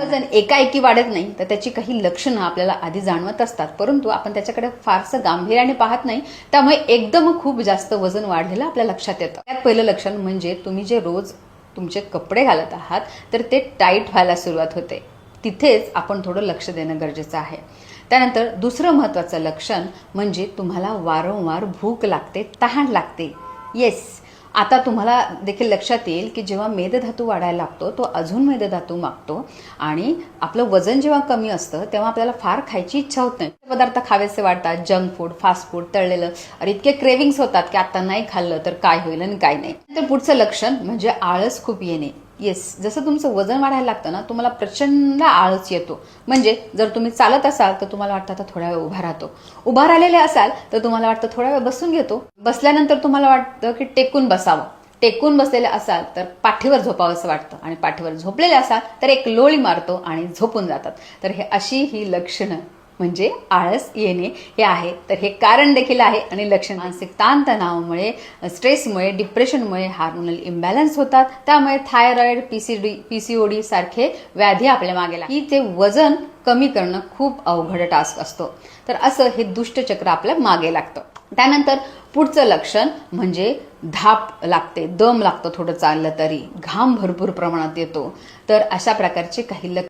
वजन एकाएकी वाढत नाही तर त्याची काही लक्षणं आपल्याला आधी जाणवत असतात. परंतु आपण त्याच्याकडे फारसं गांभीर्याने पाहत नाही त्यामुळे एकदम खूप जास्त वजन वाढलेलं आपल्या लक्षात येतं. त्यात पहिलं लक्षण म्हणजे तुम्ही जे रोज तुमचे कपडे घालत आहात तर ते टाईट व्हायला सुरुवात होते. तिथेच आपण थोडं लक्ष देणं गरजेचं आहे. त्यानंतर दुसरं महत्त्वाचं लक्षण म्हणजे तुम्हाला वारंवार भूक लागते तहान लागते. येस आता तुम्हाला देखील लक्षात येईल की जेव्हा मेदधातू वाढायला लागतो तो अजून मेदधातू मागतो आणि आपलं वजन जेव्हा कमी असतं तेव्हा आपल्याला फार खायची इच्छा होत नाही. पदार्थ खावेसे वाटतात जंक फूड फास्ट फूड तळलेलं अरे इतके क्रेविंग्स होतात की आता नाही खाल्लं तर काय होईल आणि काय नाही. तर पुढचं लक्षण म्हणजे आळस खूप येणे. येस जसं तुमचं वजन वाढायला लागतं ना तुम्हाला प्रचंड आळस येतो. म्हणजे जर तुम्ही चालत असाल तर तुम्हाला वाटतं आता थोड्या वेळ उभा राहतो. उभा राहिलेले असाल तर तुम्हाला वाटतं थोड्या वेळ बसून घेतो. बसल्यानंतर तुम्हाला वाटतं की टेकून बसावं. टेकून बसलेले असाल तर पाठीवर झोपावं असं वाटतं. आणि पाठीवर झोपलेले असाल तर एक लोळी मारतो आणि झोपून जातात. तर हे अशी ही लक्षणं म्हणजे आळस येणे हे आहे. तर हे कारण देखील आहे आणि लक्षण मानसिक ताणतणावामुळे स्ट्रेसमुळे डिप्रेशनमुळे हार्मोनल इम्बॅलन्स होतात. त्यामुळे थायरॉइड पीसीडी पीसीओडी सारखे व्याधी आपल्या मागे की ते वजन कमी करणं खूप अवघड टास्क असतो. तर असं हे दुष्टचक्र आपल्या मागे लागतं. त्यानंतर पुढचं लक्षण म्हणजे धाप लागते दम लागतो थोडं चाललं तरी. घाम भरपूर प्रमाणात येतो. तर अशा प्रकारचे काही लक्षण